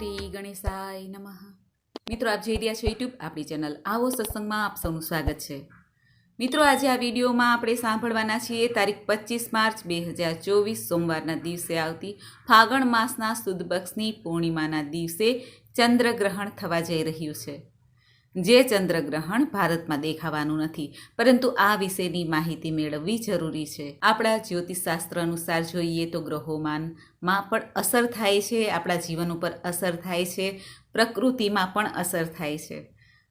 શ્રી ગણેશાય નમઃ. મિત્રો, આપ જોઈ રહ્યા છો યુટ્યુબ આપણી ચેનલ આવો સત્સંગમાં આપ સૌનું સ્વાગત છે. મિત્રો, આજે આ વિડીયોમાં આપણે સાંભળવાના છીએ તારીખ પચીસ માર્ચ બે હજાર ચોવીસ સોમવારના દિવસે આવતી ફાગણ માસના સુદ પક્ષની પૂર્ણિમાના દિવસે ચંદ્રગ્રહણ થવા જઈ રહ્યું છે. જે ચંદ્રગ્રહણ ભારતમાં દેખાવાનું નથી, પરંતુ આ વિશેની માહિતી મેળવવી જરૂરી છે. આપણા જ્યોતિષશાસ્ત્ર અનુસાર જોઈએ તો ગ્રહોમાનમાં પણ અસર થાય છે, આપણા જીવન ઉપર અસર થાય છે, પ્રકૃતિમાં પણ અસર થાય છે.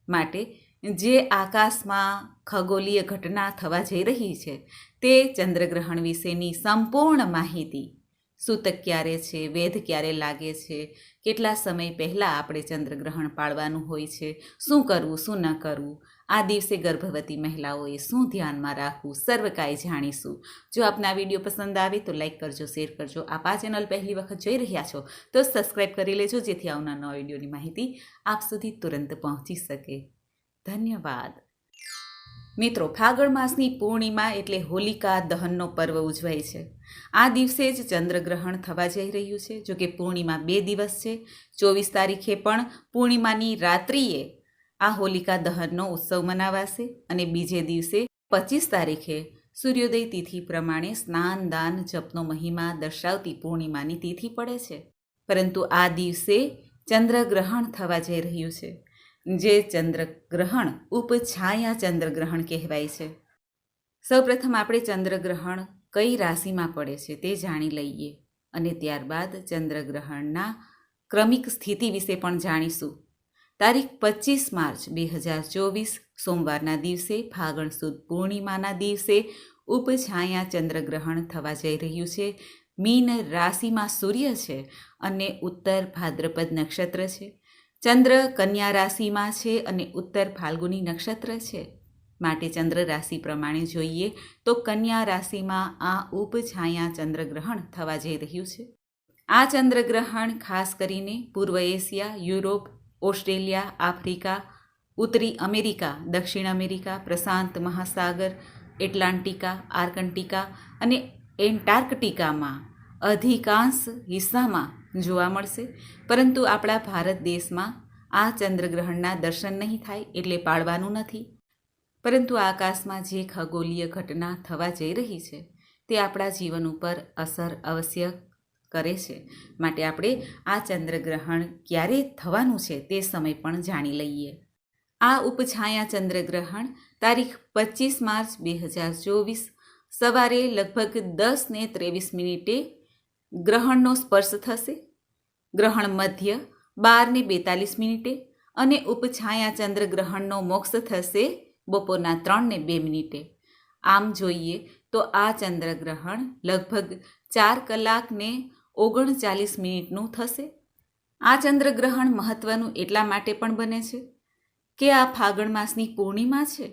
માટે જે આકાશમાં ખગોલીય ઘટના થવા જઈ રહી છે, તે ચંદ્રગ્રહણ વિશેની સંપૂર્ણ માહિતી સૂતક ક્યારે છે, વેધ ક્યારે લાગે છે, કેટલા સમય પહેલાં આપણે ચંદ્રગ્રહણ પાળવાનું હોય છે, શું કરવું, શું ન કરવું, આ દિવસે ગર્ભવતી મહિલાઓએ શું ધ્યાનમાં રાખવું, સર્વ કાંઈ જાણીશું. જો આપના વીડિયો પસંદ આવે તો લાઈક કરજો, શેર કરજો. આપ આ ચેનલ પહેલી વખત જોઈ રહ્યા છો તો સબસ્ક્રાઈબ કરી લેજો, જેથી આવનાર નવા વિડીયોની માહિતી આપ સુધી તુરંત પહોંચી શકે. ધન્યવાદ. મિત્રો, ફાગણ માસની પૂર્ણિમા એટલે હોલિકા દહનનો પર્વ ઉજવાય છે. આ દિવસે જ ચંદ્રગ્રહણ થવા જઈ રહ્યું છે, જોકે પૂર્ણિમા બે દિવસ છે. ચોવીસ તારીખે પણ પૂર્ણિમાની રાત્રિએ આ હોલિકા દહનનો ઉત્સવ મનાવાશે અને બીજે દિવસે પચીસ તારીખે સૂર્યોદય તિથિ પ્રમાણે સ્નાન, દાન, જપનો મહિમા દર્શાવતી પૂર્ણિમાની તિથિ પડે છે. પરંતુ આ દિવસે ચંદ્રગ્રહણ થવા જઈ રહ્યું છે. જે ચંદ્રગ્રહણ ઉપછાયા ચંદ્રગ્રહણ કહેવાય છે. સૌપ્રથમ આપણે ચંદ્રગ્રહણ કઈ રાશિમાં પડે છે તે જાણી લઈએ અને ત્યારબાદ ચંદ્રગ્રહણના ક્રમિક સ્થિતિ વિશે પણ જાણીશું. તારીખ પચીસ માર્ચ બે હજાર ચોવીસ, સોમવારના દિવસે ફાગણ સુદ પૂર્ણિમાના દિવસે ઉપછાયા ચંદ્રગ્રહણ થવા જઈ રહ્યું છે. મીન રાશિમાં સૂર્ય છે અને ઉત્તર ભાદ્રપદ નક્ષત્ર છે. ચંદ્ર કન્યા રાશિમાં છે અને ઉત્તર ફાલ્ગુની નક્ષત્ર છે. માટે ચંદ્ર રાશિ પ્રમાણે જોઈએ તો કન્યા રાશિમાં આ ઉપછાયા ચંદ્રગ્રહણ થવા જઈ રહ્યું છે. આ ચંદ્રગ્રહણ ખાસ કરીને પૂર્વ એશિયા, યુરોપ, ઓસ્ટ્રેલિયા, આફ્રિકા, ઉત્તરી અમેરિકા, દક્ષિણ અમેરિકા, પ્રશાંત મહાસાગર, એટલાન્ટિકા, આર્કન્ટિકા અને એન્ટાર્કટિકામાં અધિકાંશ હિસ્સામાં જોવા મળશે. પરંતુ આપણા ભારત દેશમાં આ ચંદ્રગ્રહણના દર્શન નહીં થાય એટલે પાળવાનું નથી. પરંતુ આકાશમાં જે ખગોલીય ઘટના થવા જઈ રહી છે, તે આપણા જીવન ઉપર અસર અવશ્ય કરે છે. માટે આપણે આ ચંદ્રગ્રહણ ક્યારે થવાનું છે તે સમય પણ જાણી લઈએ. આ ઉપછાયા ચંદ્રગ્રહણ તારીખ પચીસ માર્ચ બે હજાર ચોવીસ સવારે લગભગ દસ ને ત્રેવીસ મિનિટે ગ્રહણનો સ્પર્શ થશે. ગ્રહણ મધ્ય બારને બેતાલીસ મિનિટે અને ઉપછાયા ચંદ્રગ્રહણનો મોક્ષ થશે બપોરના ત્રણને બે મિનિટે. આમ જોઈએ તો આ ચંદ્રગ્રહણ લગભગ ચાર કલાકને ઓગણચાલીસ મિનિટનું થશે. આ ચંદ્રગ્રહણ મહત્ત્વનું એટલા માટે પણ બને છે કે આ ફાગણ માસની પૂર્ણિમા છે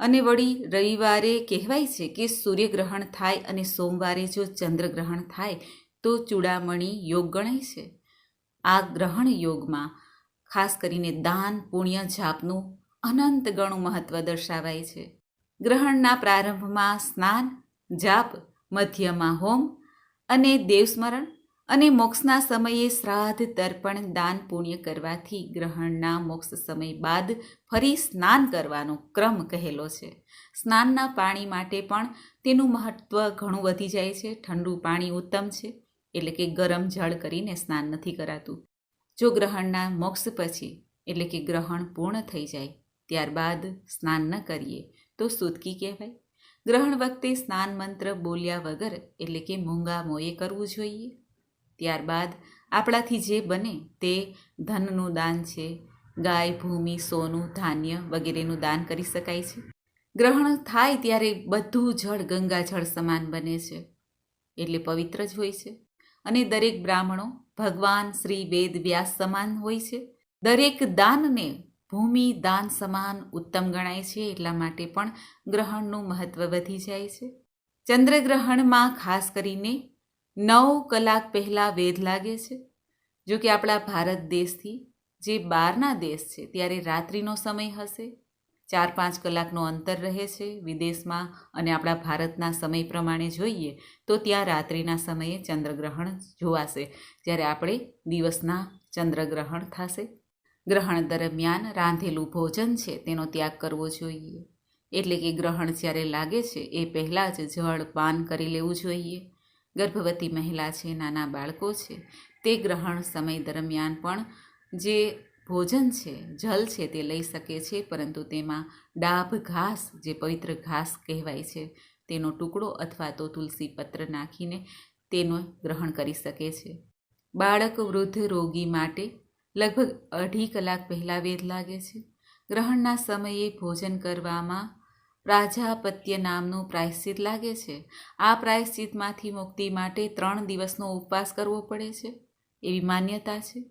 અને વળી રવિવારે કહેવાય છે કે સૂર્યગ્રહણ થાય અને સોમવારે જો ચંદ્રગ્રહણ થાય તો ચૂડામણી યોગ ગણાય છે. આ ગ્રહણ યોગમાં ખાસ કરીને દાન, પુણ્ય, જાપનું અનંત ગણું મહત્ત્વ દર્શાવાય છે. ગ્રહણના પ્રારંભમાં સ્નાન, જાપ, મધ્યમાં હોમ અને દેવસ્મરણ અને મોક્ષના સમયે શ્રાદ્ધ, તર્પણ, દાન, પુણ્ય કરવાથી ગ્રહણના મોક્ષ સમય બાદ ફરી સ્નાન કરવાનો ક્રમ કહેલો છે. સ્નાનના પાણી માટે પણ તેનું મહત્ત્વ ઘણું વધી જાય છે. ઠંડુ પાણી ઉત્તમ છે. એટલે કે ગરમ જળ કરીને સ્નાન નથી કરાતું. જો ગ્રહણના મોક્ષ પછી, એટલે કે ગ્રહણ પૂર્ણ થઈ જાય, ત્યારબાદ સ્નાન ન કરીએ, તો સૂતકી કહેવાય. ગ્રહણ વખતે સ્નાન મંત્ર બોલ્યા વગર, એટલે કે મૂંગા મોએ કરવું જોઈએ. ત્યારબાદ આપણાથી જે બને તે ધનનું દાન છે, ગાય, ભૂમિ, સોનું, ધાન્ય વગેરેનું દાન કરી શકાય છે. ગ્રહણ થાય ત્યારે બધું જળ ગંગાજળ સમાન બને છે, એટલે પવિત્ર જ હોય છે. અને દરેક બ્રાહ્મણો ભગવાન શ્રી વેદ વ્યાસ સમાન હોય છે. દરેક દાનને ભૂમિ દાન સમાન ઉત્તમ ગણાય છે એટલા માટે પણ ગ્રહણનું મહત્ત્વ વધી જાય છે. ચંદ્રગ્રહણમાં ખાસ કરીને નવ કલાક પહેલાં વેધ લાગે છે. જો કે આપણા ભારત દેશથી જે બહારના દેશ છે, ત્યારે રાત્રિનો સમય હશે. ચાર પાંચ કલાકનો અંતર રહે છે વિદેશમાં અને આપણા ભારતના સમય પ્રમાણે જોઈએ તો ત્યાં રાત્રિના સમયે ચંદ્રગ્રહણ જોવાશે. જ્યારે આપણે દિવસના ચંદ્રગ્રહણ થશે. ગ્રહણ દરમિયાન રાંધેલું ભોજન છે તેનો ત્યાગ કરવો જોઈએ. એટલે કે ગ્રહણ જ્યારે લાગે છે એ પહેલાં જ જળ પાન કરી લેવું જોઈએ. ગર્ભવતી મહિલા છે, નાના બાળકો છે, તે ગ્રહણ સમય દરમિયાન પણ જે ભોજન છે, જલ છે તે લઈ શકે છે, પરંતુ તેમાં ડાભ ઘાસ, જે પવિત્ર ઘાસ કહેવાય છે, તેનો ટુકડો અથવા તો તુલસી પત્ર નાખીને તેનો ગ્રહણ કરી શકે છે. બાળક વૃદ્ધ રોગી માટે લગભગ અઢી કલાક પહેલાં વેધ લાગે છે. ગ્રહણના સમયે ભોજન કરવામાં પ્રાજાપત્ય નામનું પ્રાયશ્ચિત લાગે છે. આ પ્રાયશ્ચિતમાંથી મુક્તિ માટે ત્રણ દિવસનો ઉપવાસ કરવો પડે છે, એવી માન્યતા છે.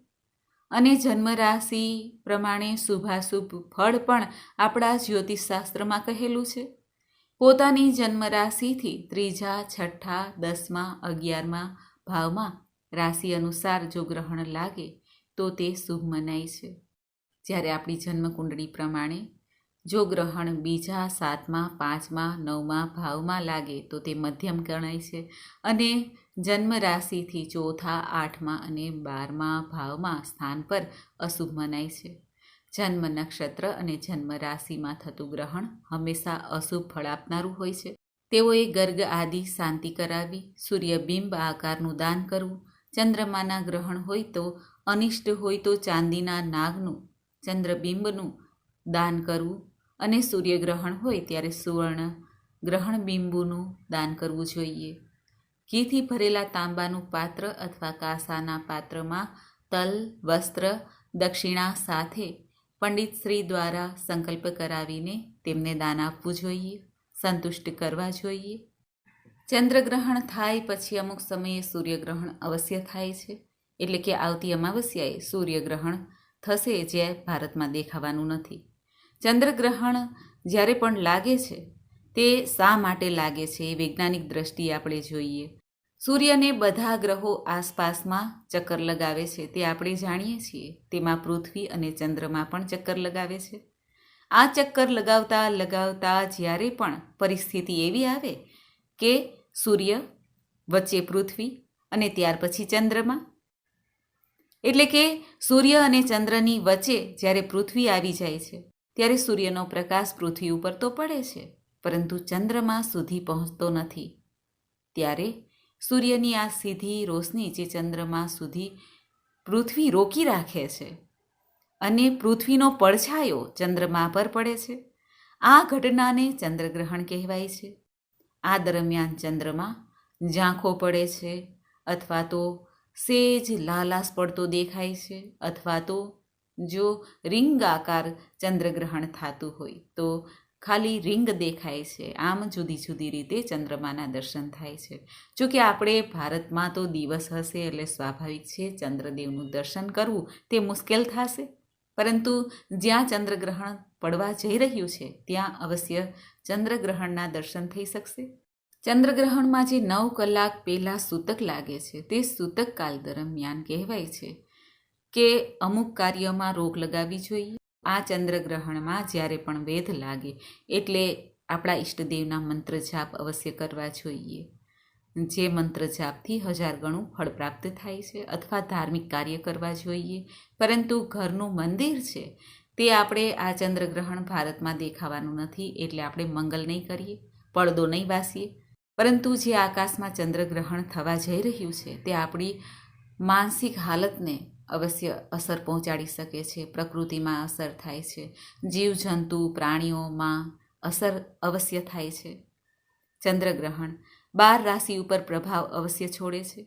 અને જન્મરાશિ પ્રમાણે શુભાશુભ ફળ પણ આપણા જ્યોતિષશાસ્ત્રમાં કહેલું છે. પોતાની જન્મરાશિથી ત્રીજા, છઠ્ઠા, દસમા, અગિયારમા ભાવમાં રાશિ અનુસાર જો ગ્રહણ લાગે, તો તે શુભ મનાય છે. જ્યારે આપણી જન્મકુંડળી પ્રમાણે જો ગ્રહણ બીજા, સાતમા, પાંચમા, નવમા ભાવમાં લાગે, તો તે મધ્યમ ગણાય છે. અને જન્મ રાશિથી ચોથા, આઠમા અને બારમા ભાવમાં સ્થાન પર અશુભ મનાય છે. જન્મ નક્ષત્ર અને જન્મ રાશિમાં થતું ગ્રહણ હંમેશા અશુભ ફળ આપનારું હોય છે. તેઓએ ગર્ગ આદિ શાંતિ કરાવી સૂર્યબિંબ આકારનું દાન કરવું, ચંદ્રમાના ગ્રહણ હોય તો અનિષ્ટ હોય તો ચાંદીના નાગનું, ચંદ્રબિંબનું દાન કરવું અને સૂર્યગ્રહણ હોય ત્યારે સુવર્ણ ગ્રહણ બિંબુનું દાન કરવું જોઈએ. ઘીથી ભરેલા તાંબાનું પાત્ર અથવા કાંસાના પાત્રમાં તલ, વસ્ત્ર, દક્ષિણા સાથે પંડિત શ્રી દ્વારા સંકલ્પ કરાવીને તેમને દાન આપવું જોઈએ, સંતુષ્ટ કરવા જોઈએ. ચંદ્રગ્રહણ થાય પછી અમુક સમયે સૂર્યગ્રહણ અવશ્ય થાય છે, એટલે કે આવતી અમાવસ્યાએ સૂર્યગ્રહણ થશે જે ભારતમાં દેખાવાનું નથી. ચંદ્રગ્રહણ જ્યારે પણ લાગે છે, તે શા માટે લાગે છે એ વૈજ્ઞાનિક દ્રષ્ટિએ આપણે જોઈએ. સૂર્યને બધા ગ્રહો આસપાસમાં ચક્કર લગાવે છે, તે આપણે જાણીએ છીએ. તેમાં પૃથ્વી અને ચંદ્રમાં પણ ચક્કર લગાવે છે. આ ચક્કર લગાવતા લગાવતા જ્યારે પણ પરિસ્થિતિ એવી આવે કે સૂર્ય વચ્ચે પૃથ્વી અને ત્યાર પછી ચંદ્રમાં. એટલે કે સૂર્ય અને ચંદ્રની વચ્ચે જ્યારે પૃથ્વી આવી જાય છે, ત્યારે સૂર્યનો પ્રકાશ પૃથ્વી ઉપર તો પડે છે, પરંતુ ચંદ્રમાં સુધી પહોંચતો નથી. ત્યારે સૂર્યની આ સીધી રોશની જે ચંદ્રમા સુધી પૃથ્વી રોકી રાખે છે અને પૃથ્વીનો પડછાયો ચંદ્રમા પર પડે છે. આ ઘટનાને ચંદ્રગ્રહણ કહેવાય છે. આ દરમિયાન ચંદ્રમાં ઝાંખો પડે છે અથવા તો સેજ લાલાશ પડતો દેખાય છે અથવા તો જો રિંગ આકાર ચંદ્રગ્રહણ થતું હોય તો ખાલી રિંગ દેખાય છે. આમ જુદી જુદી રીતે ચંદ્રમાના દર્શન થાય છે. જો કે આપણે ભારતમાં તો દિવસ હશે એટલે સ્વાભાવિક છે, ચંદ્રદેવનું દર્શન કરવું તે મુશ્કેલ થશે. પરંતુ જ્યાં ચંદ્રગ્રહણ પડવા જઈ રહ્યું છે, ત્યાં અવશ્ય ચંદ્રગ્રહણના દર્શન થઈ શકશે. ચંદ્રગ્રહણમાં જે નવ કલાક પહેલાં સૂતક લાગે છે, તે સૂતક કાલ દરમિયાન કહેવાય છે કે અમુક કાર્યમાં રોક લગાવવી જોઈએ. આ ચંદ્રગ્રહણમાં જ્યારે પણ વેધ લાગે, એટલે આપણા ઈષ્ટદેવના મંત્ર જાપ અવશ્ય કરવા જોઈએ. જે મંત્ર જાપથી હજાર ગણું ફળ પ્રાપ્ત થાય છે અથવા ધાર્મિક કાર્ય કરવા જોઈએ. પરંતુ ઘરનું મંદિર છે, તે આપણે આ ચંદ્રગ્રહણ ભારતમાં દેખાવાનું નથી, એટલે આપણે મંગલ નહીં કરીએ, પડદો નહીં વાસીએ પરંતુ જે આકાશમાં ચંદ્રગ્રહણ થવા જઈ રહ્યું છે, તે આપણી માનસિક હાલતને અવશ્ય અસર પહોંચાડી શકે છે, પ્રકૃતિમાં અસર થાય છે, જીવજંતુ પ્રાણીઓમાં અસર અવશ્ય થાય છે. ચંદ્રગ્રહણ બાર રાશિ ઉપર પ્રભાવ અવશ્ય છોડે છે.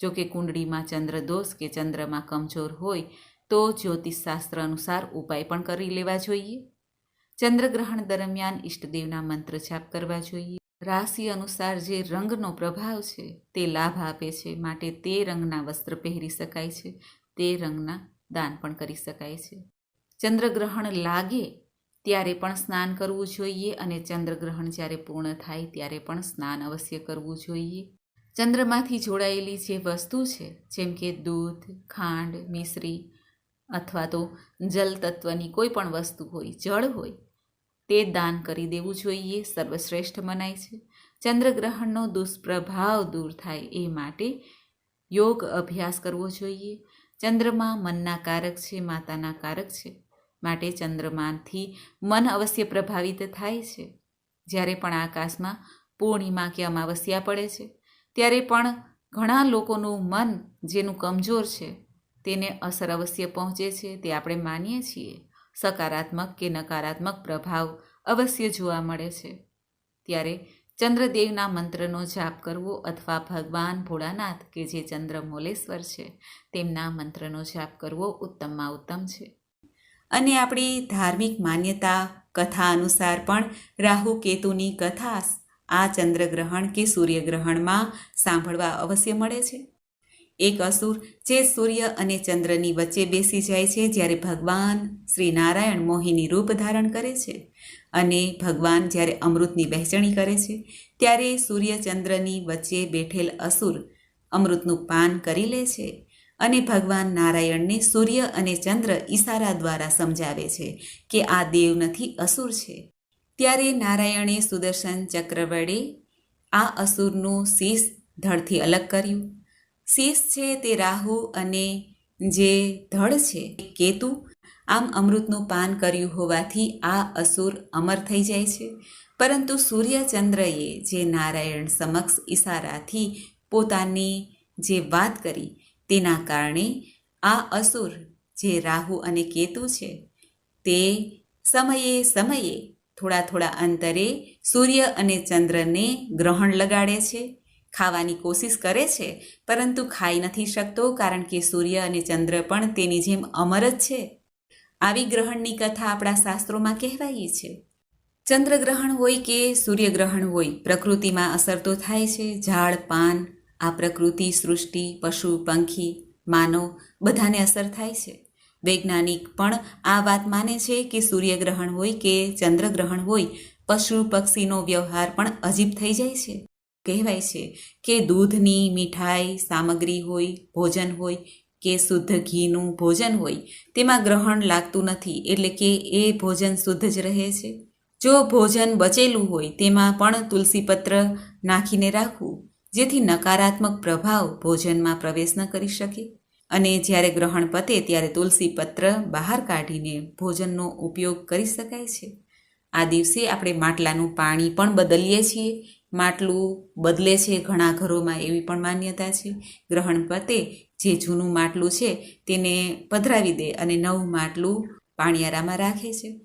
જો કે કુંડળીમાં ચંદ્રદોષ કે ચંદ્રમાં કમજોર હોય, તો જ્યોતિષશાસ્ત્ર અનુસાર ઉપાય પણ કરી લેવા જોઈએ. ચંદ્રગ્રહણ દરમિયાન ઈષ્ટદેવના મંત્ર જાપ કરવા જોઈએ. રાશિ અનુસાર જે રંગનો પ્રભાવ છે, તે લાભ આપે છે, માટે તે રંગના વસ્ત્ર પહેરી શકાય છે. તે રંગના દાન પણ કરી શકાય છે. ચંદ્રગ્રહણ લાગે ત્યારે પણ સ્નાન કરવું જોઈએ અને ચંદ્રગ્રહણ જ્યારે પૂર્ણ થાય ત્યારે પણ સ્નાન અવશ્ય કરવું જોઈએ. ચંદ્રમાંથી જોડાયેલી જે વસ્તુ છે, જેમ કે દૂધ, ખાંડ, મિશ્રી અથવા તો જલ તત્વની કોઈ પણ વસ્તુ હોય, જળ હોય, તે દાન કરી દેવું જોઈએ, સર્વશ્રેષ્ઠ મનાય છે. ચંદ્રગ્રહણનો દુષ્પ્રભાવ દૂર થાય એ માટે યોગ અભ્યાસ કરવો જોઈએ. ચંદ્રમા મનના કારક છે, માતાના કારક છે. માટે ચંદ્રમાનથી મન અવશ્ય પ્રભાવિત થાય છે. જ્યારે પણ આકાશમાં પૂર્ણિમા કે અમાવસ્યા પડે છે, ત્યારે પણ ઘણા લોકોનું મન જેનું કમજોર છે, તેને અસર અવશ્ય પહોંચે છે, તે આપણે માનીએ છીએ. સકારાત્મક કે નકારાત્મક પ્રભાવ અવશ્ય જોવા મળે છે. ત્યારે ચંદ્રદેવના મંત્રનો જાપ કરવો અથવા ભગવાન ભોળાનાથ, કે જે ચંદ્ર મોલેશ્વર છે, તેમના મંત્રનો જાપ કરવો ઉત્તમમાં ઉત્તમ છે. અને આપણી ધાર્મિક માન્યતા, કથા અનુસાર પણ રાહુ કેતુની કથા આ ચંદ્રગ્રહણ કે સૂર્યગ્રહણમાં સાંભળવા અવશ્ય મળે છે. એક અસુર જે સૂર્ય અને ચંદ્રની વચ્ચે બેસી જાય છે જ્યારે ભગવાન શ્રી નારાયણ મોહિની રૂપ ધારણ કરે છે. અને ભગવાન જ્યારે અમૃતની વહેંચણી કરે છે, ત્યારે સૂર્ય ચંદ્રની વચ્ચે બેઠેલ અસુર અમૃતનું પાન કરી લે છે અને ભગવાન નારાયણને સૂર્ય અને ચંદ્ર ઈશારા દ્વારા સમજાવે છે કે આ દેવ નથી અસુર છે. ત્યારે નારાયણે સુદર્શન ચક્ર વડે આ અસુરનું શીશ ધડથી અલગ કર્યું. શીશ છે તે રાહુ અને જે ધડ છે કેતુ. આમ અમૃતનું પાન કર્યું હોવાથી આ અસુર અમર થઈ જાય છે. પરંતુ સૂર્યચંદ્રએ જે નારાયણ સમક્ષ ઈશારાથી પોતાની જે વાત કરી તેના કારણે આ અસુર જે રાહુ અને કેતુ છે તે સમયે સમયે થોડા થોડા અંતરે સૂર્ય અને ચંદ્રને ગ્રહણ લગાડે છે. ખાવાની કોશિશ કરે છે, પરંતુ ખાઈ નથી શકતો કારણ કે સૂર્ય અને ચંદ્ર પણ તેની જેમ અમર જ છે. આવી ગ્રહણની કથા આપણા શાસ્ત્રોમાં કહેવાય છે. ચંદ્રગ્રહણ હોય કે સૂર્યગ્રહણ હોય, પ્રકૃતિમાં અસર તો થાય છે. ઝાડ, પાન, આ પ્રકૃતિ, સૃષ્ટિ, પશુ, પંખી, માનવ, બધાને અસર થાય છે. વૈજ્ઞાનિક પણ આ વાત માને છે કે સૂર્યગ્રહણ હોય કે ચંદ્રગ્રહણ હોય, પશુ પક્ષીનો વ્યવહાર પણ અજીબ થઈ જાય છે. કહેવાય છે કે દૂધની મીઠાઈ સામગ્રી હોય, ભોજન હોય કે શુદ્ધ ઘીનું ભોજન હોય, તેમાં ગ્રહણ લાગતું નથી એટલે કે એ ભોજન શુદ્ધ જ રહે છે. જો ભોજન બચેલું હોય, તેમાં પણ તુલસીપત્ર નાખીને રાખવું, જેથી નકારાત્મક પ્રભાવ ભોજનમાં પ્રવેશ ન કરી શકે. અને જ્યારે ગ્રહણ પતે, ત્યારે તુલસી પત્ર બહાર કાઢીને ભોજનનો ઉપયોગ કરી શકાય છે. આ દિવસે આપણે માટલાનું પાણી પણ બદલીએ છીએ માટલું બદલે છે ઘણા ઘરોમાં એવી પણ માન્યતા છે. ગ્રહણ પતે જે જૂનું માટલું છે તેને પધરાવી દે અને નવું માટલું પાણિયારામાં રાખે છે.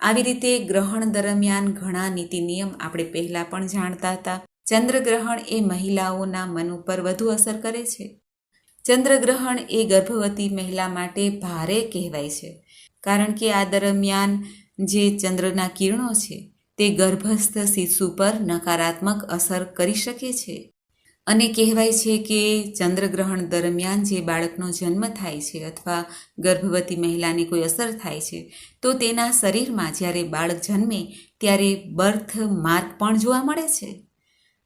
આવી રીતે ગ્રહણ દરમિયાન ઘણા નીતિ નિયમ આપણે પહેલાં પણ જાણતા હતા. ચંદ્રગ્રહણ એ મહિલાઓના મન ઉપર વધુ અસર કરે છે. ચંદ્રગ્રહણ એ ગર્ભવતી મહિલા માટે ભારે કહેવાય છે. કારણ કે આ દરમિયાન જે ચંદ્રના કિરણો છે તે ગર્ભસ્થ શિશુ પર નકારાત્મક અસર કરી શકે છે. અને કહેવાય છે કે ચંદ્રગ્રહણ દરમિયાન જે બાળકનો જન્મ થાય છે અથવા ગર્ભવતી મહિલાને કોઈ અસર થાય છે, તો તેના શરીરમાં જ્યારે બાળક જન્મે ત્યારે બર્થ માર્ક પણ જોવા મળે છે.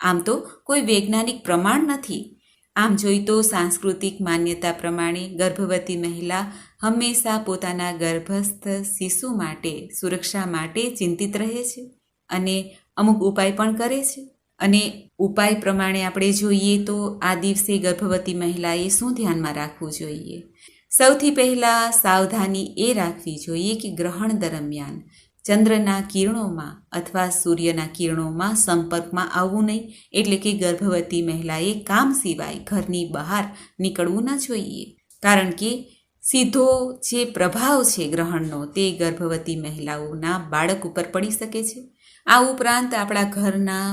આમ તો કોઈ વૈજ્ઞાનિક પ્રમાણ નથી. આમ જોઈ તો સાંસ્કૃતિક માન્યતા પ્રમાણે ગર્ભવતી મહિલા હંમેશા પોતાના ગર્ભસ્થ શિશુ માટે, સુરક્ષા માટે ચિંતિત રહે છે. અને અમુક ઉપાય પણ કરે છે. અને ઉપાય પ્રમાણે આપણે જોઈએ તો આ દિવસે ગર્ભવતી મહિલાએ શું ધ્યાનમાં રાખવું જોઈએ? સૌથી પહેલાં સાવધાની એ રાખવી જોઈએ કે ગ્રહણ દરમિયાન ચંદ્રના કિરણોમાં અથવા સૂર્યના કિરણોમાં સંપર્કમાં આવવું નહીં. એટલે કે ગર્ભવતી મહિલાએ કામ સિવાય ઘરની બહાર નીકળવું ન જોઈએ. કારણ કે સીધો જે પ્રભાવ છે ગ્રહણનો તે ગર્ભવતી મહિલાઓના બાળક ઉપર પડી શકે છે. આ ઉપરાંત આપણા ઘરના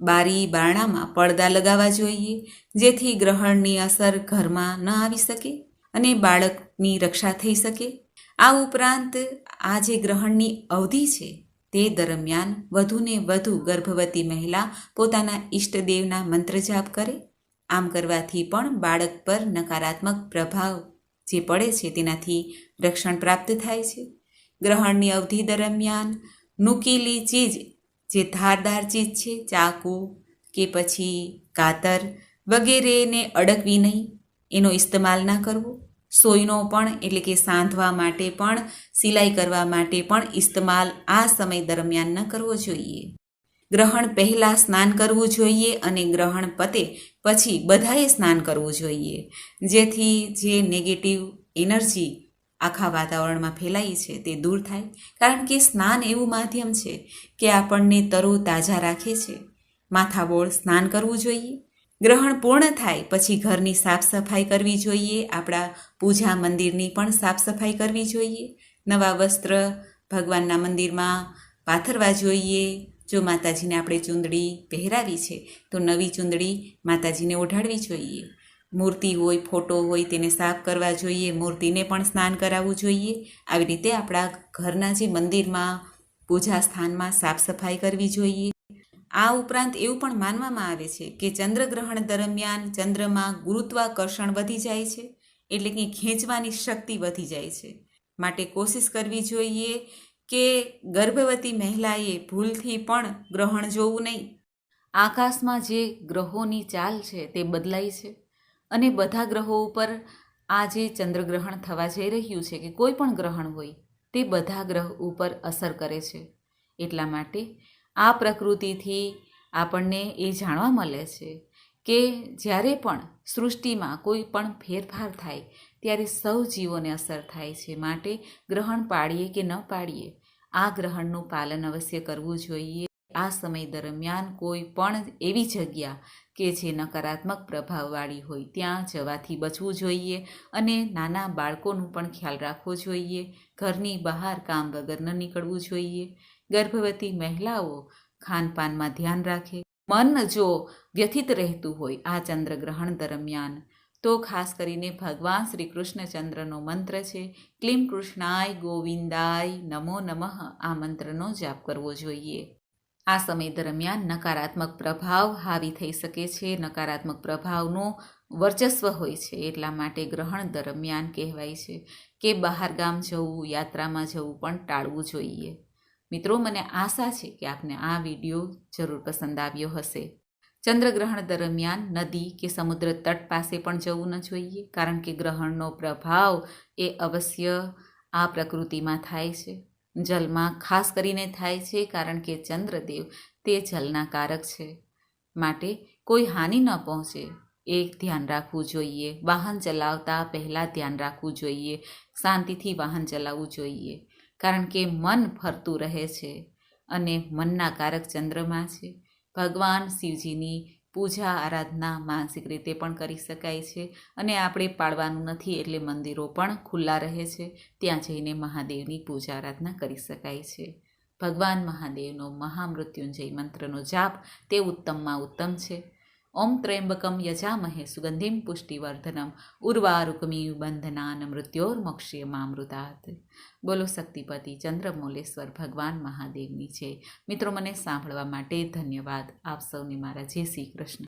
બારી બારણામાં પડદા લગાવવા જોઈએ, જેથી ગ્રહણની અસર ઘરમાં ન આવી શકે અને બાળકની રક્ષા થઈ શકે. આ ઉપરાંત આ જે ગ્રહણની અવધિ છે, તે દરમિયાન વધુને વધુ ગર્ભવતી મહિલા પોતાના ઈષ્ટદેવના મંત્ર જાપ કરે. આમ કરવાથી પણ બાળક પર નકારાત્મક પ્રભાવ જે પડે છે, તેનાથી રક્ષણ પ્રાપ્ત થાય છે. ગ્રહણની અવધિ દરમિયાન નુકીલી ચીજ જે ધારદાર ચીજ છે, ચાકુ કે પછી કાતર વગેરેને અડકવી નહીં. એનો ઇસ્તેમાલ ના કરવો. સોયનો પણ, એટલે કે સાંધવા માટે પણ, સિલાઈ કરવા માટે પણ ઇસ્તેમાલ આ સમય દરમિયાન ન કરવો જોઈએ. ગ્રહણ પહેલાં સ્નાન કરવું જોઈએ અને ગ્રહણ પતે પછી બધાએ સ્નાન કરવું જોઈએ. જેથી જે નેગેટિવ એનર્જી આખા વાતાવરણમાં ફેલાઈ છે, તે દૂર થાય. કારણ કે સ્નાન એવું માધ્યમ છે કે આપણને તરો તાજા રાખે છે. માથાબોળ સ્નાન કરવું જોઈએ. ગ્રહણ પૂર્ણ થાય પછી ઘરની સાફ સફાઈ કરવી જોઈએ. આપણા પૂજા મંદિરની પણ સાફ સફાઈ કરવી જોઈએ. નવા વસ્ત્ર ભગવાનના મંદિરમાં પાથરવા જોઈએ. જો માતાજીને આપણે ચૂંદડી પહેરાવી છે, તો નવી ચૂંદડી માતાજીને ઓઢાડવી જોઈએ. મૂર્તિ હોય, ફોટો હોય, તેને સાફ કરવા જોઈએ, મૂર્તિને પણ સ્નાન કરાવવું જોઈએ. આવી રીતે આપણા ઘરના જે મંદિરમાં, પૂજા સ્થાનમાં સાફ સફાઈ કરવી જોઈએ. આ ઉપરાંત એવું પણ માનવામાં આવે છે કે ચંદ્રગ્રહણ દરમિયાન ચંદ્રમાં ગુરુત્વાકર્ષણ વધી જાય છે, એટલે કે ખેંચવાની શક્તિ વધી જાય છે. માટે કોશિશ કરવી જોઈએ કે ગર્ભવતી મહિલાએ ભૂલથી પણ ગ્રહણ જોવું નહીં. આકાશમાં જે ગ્રહોની ચાલ છે તે બદલાય છે. અને બધા ગ્રહો ઉપર આ જે ચંદ્રગ્રહણ થવા જઈ રહ્યું છે કે કોઈ પણ ગ્રહણ હોય, તે બધા ગ્રહ ઉપર અસર કરે છે. એટલા માટે આ પ્રકૃતિથી આપણને એ જાણવા મળે છે કે જ્યારે પણ સૃષ્ટિમાં કોઈ પણ ફેરફાર થાય, ત્યારે સૌ જીવોને અસર થાય છે. માટે ગ્રહણ પાડીએ કે ન પાડીએ, આ ગ્રહણનું પાલન અવશ્ય કરવું જોઈએ. આ સમય દરમિયાન કોઈ પણ એવી જગ્યા કે જે નકારાત્મક પ્રભાવવાળી હોય, ત્યાં જવાથી બચવું જોઈએ અને નાના બાળકોનું પણ ખ્યાલ રાખવો જોઈએ. ઘરની બહાર કામ વગર ન નીકળવું જોઈએ. ગર્ભવતી મહિલાઓ ખાનપાનમાં ધ્યાન રાખે. મન જો વ્યથિત રહેતું હોય આ ચંદ્રગ્રહણ દરમિયાન, તો ખાસ કરીને ભગવાન શ્રી કૃષ્ણચંદ્રનો મંત્ર છે, ક્લીમ કૃષ્ણાય ગોવિંદાય નમો નમઃ. આ મંત્રનો જાપ કરવો જોઈએ. આ સમય દરમિયાન નકારાત્મક પ્રભાવ હાવી થઈ શકે છે. નકારાત્મક પ્રભાવનો વર્ચસ્વ હોય છે એટલા માટે ગ્રહણ દરમિયાન કહેવાય છે કે બહાર ગામ જવું, યાત્રામાં જવું પણ ટાળવું જોઈએ. મિત્રો, મને આશા છે કે આપને આ વીડિયો જરૂર પસંદ આવ્યો હશે. ચંદ્રગ્રહણ દરમિયાન નદી કે સમુદ્ર તટ પાસે પણ જવું ન જોઈએ કારણ કે ગ્રહણનો પ્રભાવ એ અવશ્ય આ પ્રકૃતિમાં થાય છે. જલમાં ખાસ કરીને થાય છે કારણ કે ચંદ્રદેવ તે જલના કારક છે. માટે કોઈ હાનિ ન પહોંચે. એ ધ્યાન રાખવું જોઈએ. વાહન ચલાવતા પહેલાં ધ્યાન રાખવું જોઈએ. શાંતિથી વાહન ચલાવવું જોઈએ. કારણ કે મન ફરતું રહે છે અને મનના કારક ચંદ્રમાં છે. ભગવાન શિવજીની પૂજા, આરાધના માનસિક રીતે પણ કરી શકાય છે અને આપણે પાડવાનું નથી એટલે મંદિરો પણ ખુલ્લા રહે છે. ત્યાં જઈને મહાદેવની પૂજા આરાધના કરી શકાય છે. ભગવાન મહાદેવનો મહામૃત્યુંજય મંત્રનો જાપ તે ઉત્તમમાં ઉત્તમ છે. ઓમ ત્રયંબકમ યજામહે સુગંધિમ પુષ્ટિવર્ધનમ ઉર્વારુકમી બંધનાન મૃત્યોર્મોક્ષ્યમામૃતાત બોલો શક્તિપતિ ચંદ્રમોલેશ્વર ભગવાન મહાદેવની છે મિત્રો મને સાંભળવા માટે ધન્યવાદ. આપ સૌને મારા જય શ્રી કૃષ્ણ.